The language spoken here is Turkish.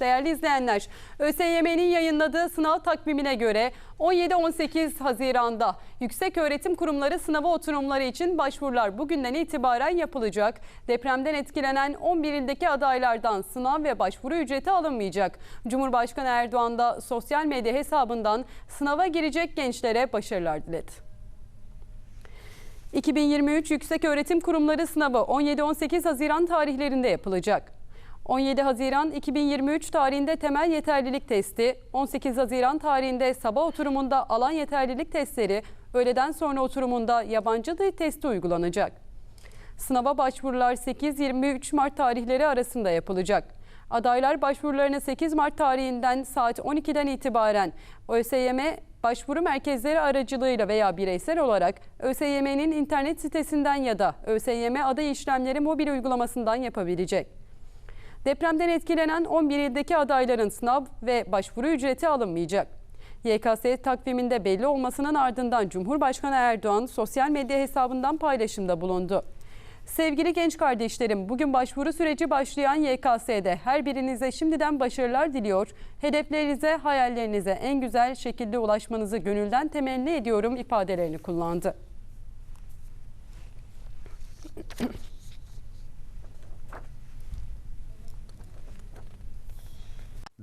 Değerli izleyenler, ÖSYM'nin yayınladığı sınav takvimine göre 17-18 Haziran'da Yüksek Öğretim Kurumları sınava oturumları için başvurular bugünden itibaren yapılacak. Depremden etkilenen 11 ildeki adaylardan sınav ve başvuru ücreti alınmayacak. Cumhurbaşkanı Erdoğan da sosyal medya hesabından sınava girecek gençlere başarılar diledi. 2023 Yüksek Öğretim Kurumları sınavı 17-18 Haziran tarihlerinde yapılacak. 17 Haziran 2023 tarihinde temel yeterlilik testi, 18 Haziran tarihinde sabah oturumunda alan yeterlilik testleri, öğleden sonra oturumunda yabancı dil testi uygulanacak. Sınava başvurular 8-23 Mart tarihleri arasında yapılacak. Adaylar başvurularını 8 Mart tarihinden saat 12'den itibaren ÖSYM başvuru merkezleri aracılığıyla veya bireysel olarak ÖSYM'nin internet sitesinden ya da ÖSYM aday işlemleri mobil uygulamasından yapabilecek. Depremden etkilenen 11 ildeki adayların sınav ve başvuru ücreti alınmayacak. YKS takviminde belli olmasının ardından Cumhurbaşkanı Erdoğan sosyal medya hesabından paylaşımda bulundu. Sevgili genç kardeşlerim, bugün başvuru süreci başlayan YKS'de her birinize şimdiden başarılar diliyor. Hedeflerinize, hayallerinize en güzel şekilde ulaşmanızı gönülden temenni ediyorum ifadelerini kullandı.